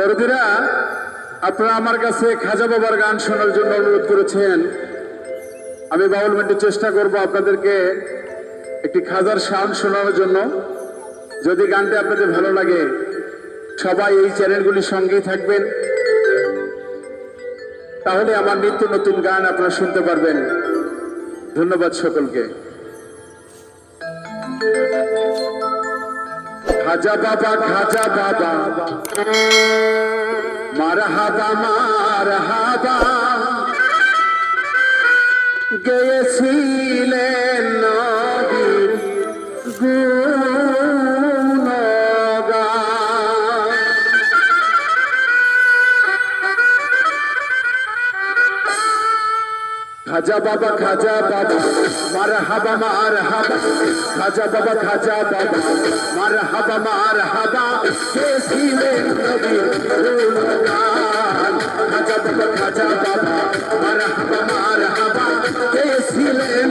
দরদিরা আপনারা আমার কাছে খাজা বাবার গান শোনার জন্য অনুরোধ করেছেন। আমি বাউল মেন্টে চেষ্টা করব আপনাদেরকে একটি খাজার সাউন্ড শোনানোর জন্য। যদি গানটি আপনাদের ভালো লাগে, সবাই এই চ্যানেলগুলির সঙ্গেই থাকবেন। তাহলে আমার নিত্য নতুন গান আপনারা শুনতে পারবেন। ধন্যবাদ সকলকে। খাজা বাবা খাজা বাবা মারহাবা মারহাবা গেয়েছিলেন নদীর গুণগান। খাজা বাবা খাজা বাবা মার হাবা মা আর হাবা খাজা বাবা খাজা বাবা মার হাবা মার হাবা কে ছিলেন গুণগান। খাজা বাবা খাজা বাবা মার হাবা মার হাবা কে ছিলেন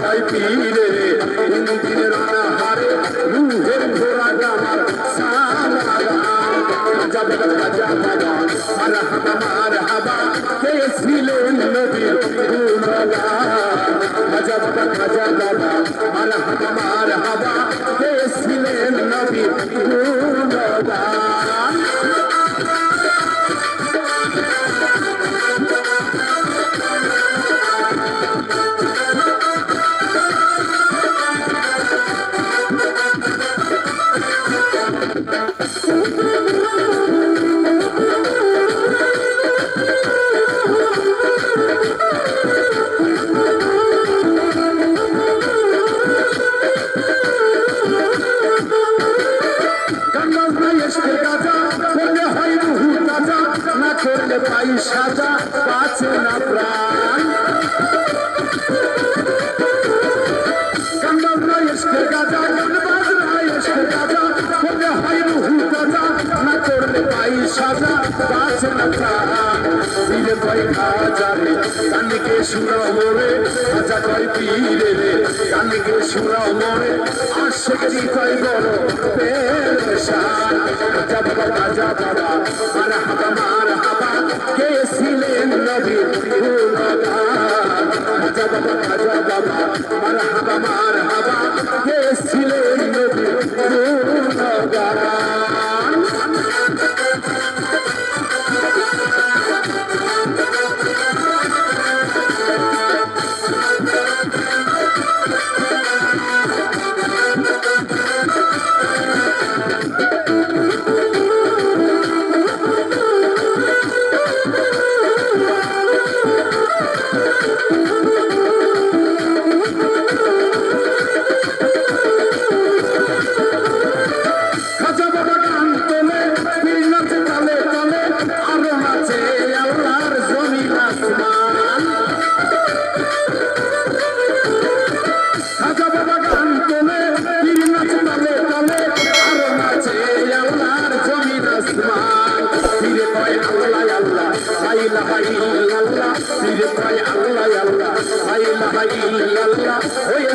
কয় পীরে দিনের অনাহারে রুহের ঘোরা আমার সালাগান খাজা বাবা খাজা বাবা মারহাবা মারহাবা কে ছিলেন নবীর গুণগান? খাজা বাবা খাজা বাবা মারহাবা মারহাবা কে ছিলেন নবীর পাচ্ছে না প্রাণ দিলে কয় খাজা রে কানিকে শুনো মোরে খাজা কয় পীরে রে কানিকে শুনো মোরে আশেকেরই কয় বড় পেরেশান খাজা বাবা খাজা বাবা মার হাবা মার হাবা কে ছিলেন নবীর গুণগান খাজা বাবা খাজা বাবা মার হাবা মার হাবা কে ছিলেন নবীর ilaha illallah ফিরে পাই আল্লাহ আল্লাহ লা ইলাহা ইল্লাল্লাহ হয়ে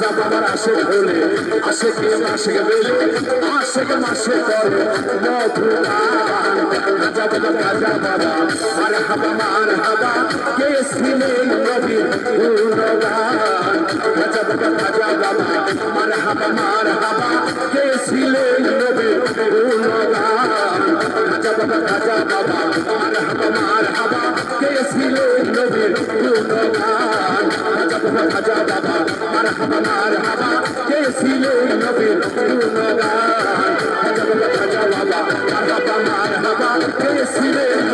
খাজা বাবার আশেক হলে আশেকে মাসেক বেলে কে মাসে করে? মধুরান খাজা বাবা রাজা বাবা আর হাবা মার হাবা কে ছিলেন নবী গুণগান খাজা বাবা রাজা বাবা মার হাবা live.